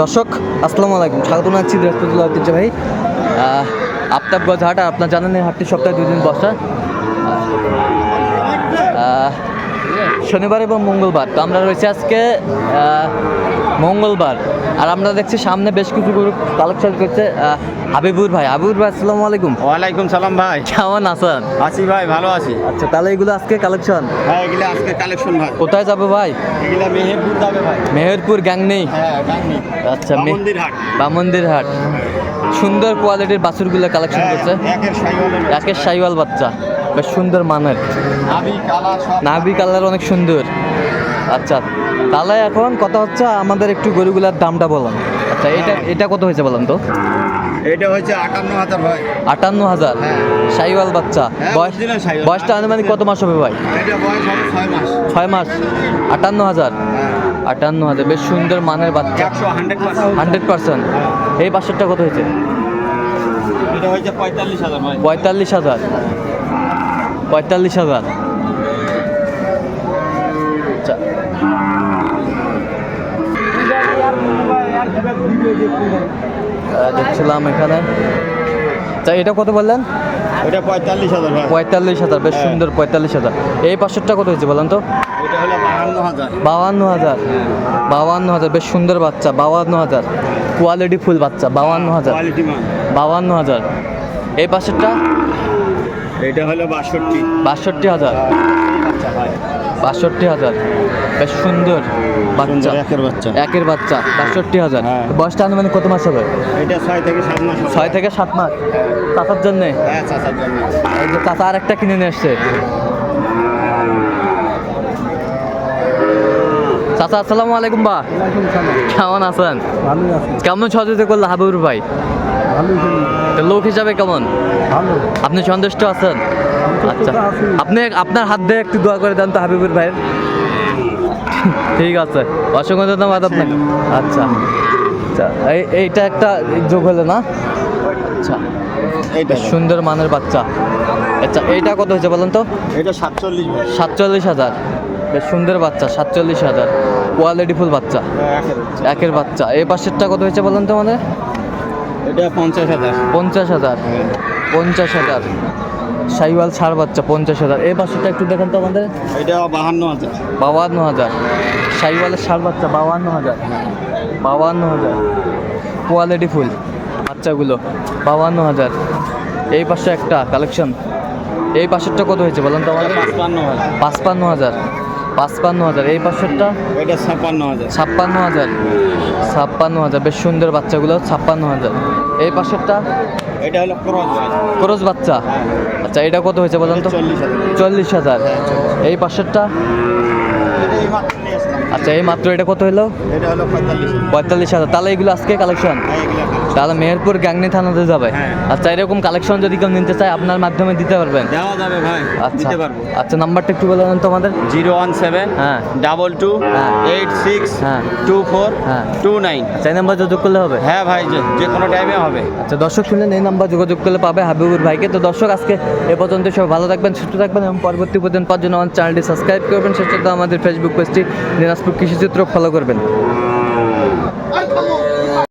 দর্শক, আসসালামু আলাইকুম। স্বাগত জানাচ্ছি বৃহস্পতিবার ঐতিহ্য ভাই। আফতাবগঞ্জ হাট আর আপনার জানেন হাটটি সপ্তাহে দুই দিন বসা। শনিবার এবং মঙ্গলবার। তো আমরা রয়েছে আজকে মঙ্গলবার। আর আমরা দেখছি সামনে বেশ কিছু গরু কালেকশন করছে হাবিবুর ভাই। হাবিবুর ভাই আসসালামু আলাইকুম। ওয়ালাইকুম সালাম ভাই। কেমন আছেন? আছি ভাই ভালো আছি। আচ্ছা তাহলে এগুলো আজকে কালেকশন হ্যাঁ এগুলা আজকে কালেকশন ভাই। কোথায় যাবে ভাই? এগুলা মেহেরপুর যাবে ভাই। মেহেরপুর গ্যাং নেই হ্যাঁ গাংনি আচ্ছা মন্দির হাট বামন্দির হাট সুন্দর কোয়ালিটির বাছুরগুলো কালেকশন হ্যাঁ, করছে। একের সাইওয়াল বাচ্চা। বেশ সুন্দর মানের। নাভি কালার অনেক সুন্দর। আচ্ছা তাহলে এখন কথা হচ্ছে আমাদের একটু গরুগুলার দামটা বলুন। আচ্ছা এটা এটা কত হয়েছে বলুন তো? এটা হচ্ছে আটান্ন হাজার ভাই। আটান্ন হাজার? হ্যাঁ। সাইওয়াল বাচ্চা। হ্যাঁ, বয়স বয়সটা আনুমানিক কত মাস হবে ভাই? ছয় মাস। আটান্ন হাজার? হ্যাঁ। আটান্ন হাজার। বেশ সুন্দর মানের বাচ্চা। Hundred percent. এই বাচ্চাটা কত হয়েছে? পঁয়তাল্লিশ হাজার পঁয়তাল্লিশ হাজার। পঁয়তাল্লিশ হাজার আচ্ছা আহ, দেখছিলাম এখানে। আচ্ছা এটা কত বললেন? এটা পঁয়তাল্লিশ হাজার পঁয়তাল্লিশ হাজার বেশ সুন্দর পঁয়তাল্লিশ হাজার। এই পাঁচশোটা কত হয়েছে বলেন তো? হলো হাজার। বাউান্ন হাজার। বেশ সুন্দর বাচ্চা বাউান্ন হাজার। কোয়ালিটি ফুল বাচ্চা বাউান্ন হাজার। বাউান্ন হাজার। এই পাঁচশোটা এটা হলো বাষট্টি। বাষট্টি হাজার। ভাই বাষট্টি হাজার। বেশ সুন্দর বাচ্চা। একের বাচ্চা। একের বাচ্চা বাষট্টি হাজার। হ্যাঁ। বয়সটা আনুমানিক কত মাস হবে? এটা ছয় থেকে সাত মাস। ছয় থেকে সাত মাস। চাচার জন্যে? হ্যাঁ চাচা আর একটা কিনে নিয়ে এসছে চাচা আসসালামু আলাইকুম বা। কেমন আছেন? কেমন সহযোগিতা করল হাবিবুর ভাই? লোক হিসাবে কেমন? ভালো। আপনি সন্তুষ্ট আছেন? আচ্ছা। আপনি আপনার হাত দিয়ে একটু দোয়া করে দেন তো হাবিবুর ভাইয়ের। ঠিক আছে। অসংখ্য ধন্যবাদ আপনাকে। আচ্ছা। আচ্ছা। এই এইটা একটা যোগ হলো না? আচ্ছা। এইটা। সুন্দর মানের বাচ্চা। আচ্ছা এইটা কত হয়েছে বলেন তো? এটা সাতচল্লিশ সাতচল্লিশ হাজার। বেশ সুন্দর বাচ্চা সাতচল্লিশ হাজার। কোয়ালিটি ফুল বাচ্চা একের বাচ্চা। একের বাচ্চা। এই পাশেরটা কত হয়েছে বলেন তো আমাদের? এটা পঞ্চাশ হাজার। পঞ্চাশ হাজার। পঞ্চাশ হাজার। সাইওয়াল ছাড় বাচ্চা পঞ্চাশ হাজার। এই পাশেরটা একটু দেখেন তো আমাদের। এটা বাহান্ন হাজার। বাউান্ন হাজার। সাইওয়ালের ষাট বাচ্চা বাউান্ন হাজার। বাউান্ন হাজার। কোয়ালিটি ফুল বাচ্চাগুলো বাউান্ন হাজার। এই পাশে একটা কালেকশন। এই পাশেরটা কত হয়েছে বলেন তো আমাদের? পাঁচপান্ন হাজার। পাঁচপান্ন হাজার। পাঁচপান্ন হাজার এই এটা ছাপ্পান্ন হাজার। ছাপ্পান্ন হাজার ছাপ্পান্ন হাজার বেশ সুন্দর বাচ্চাগুলো ছাপ্পান্ন হাজার। এই এটা হলো খরচ বাচ্চা। আচ্ছা এটা কত হয়েছে বলেন তো? চল্লিশ হাজার। এই। আচ্ছা এই মাত্র এটা কত হলো? পঁয়তাল্লিশ হাজার। তাহলে এগুলো আজকে কালেকশন। তাহলে মেহেরপুর গ্যাংনি থানাতে যাবে। হ্যাঁ। আচ্ছা এরকম কালেকশন যদি কেউ নিতে চায় আপনার মাধ্যমে দিতে পারবেন। দেওয়া যাবে ভাই আচ্ছা। দিতে পারব। আচ্ছা নাম্বারটা একটু বলে দেন তো আমাদের জিরো ওয়ান সেভেন হ্যাঁ। ডাবল টু হ্যাঁ। এইট সিক্স হ্যাঁ। টু ফোর হ্যাঁ। Two nine. চাই নাম্বার যোগাযোগ করলে হবে? হ্যাঁ ভাই যে যে কোনো টাইমে হবে। আচ্ছা দর্শক শুনলেন এই নাম্বার যোগাযোগ করলে পাবে হাবিবুর ভাইকে। তো দর্শক আজকে এ পর্যন্ত সব ভালো থাকবেন সুস্থ থাকবেন এবং পরবর্তী পর্যন্ত পাওয়ার জন্য আমার চ্যানেলটি সাবস্ক্রাইব করবেন। সেটা আমাদের ফেসবুক পেজটি দিনাজপুর কৃষিচিত্র ফলো করবেন।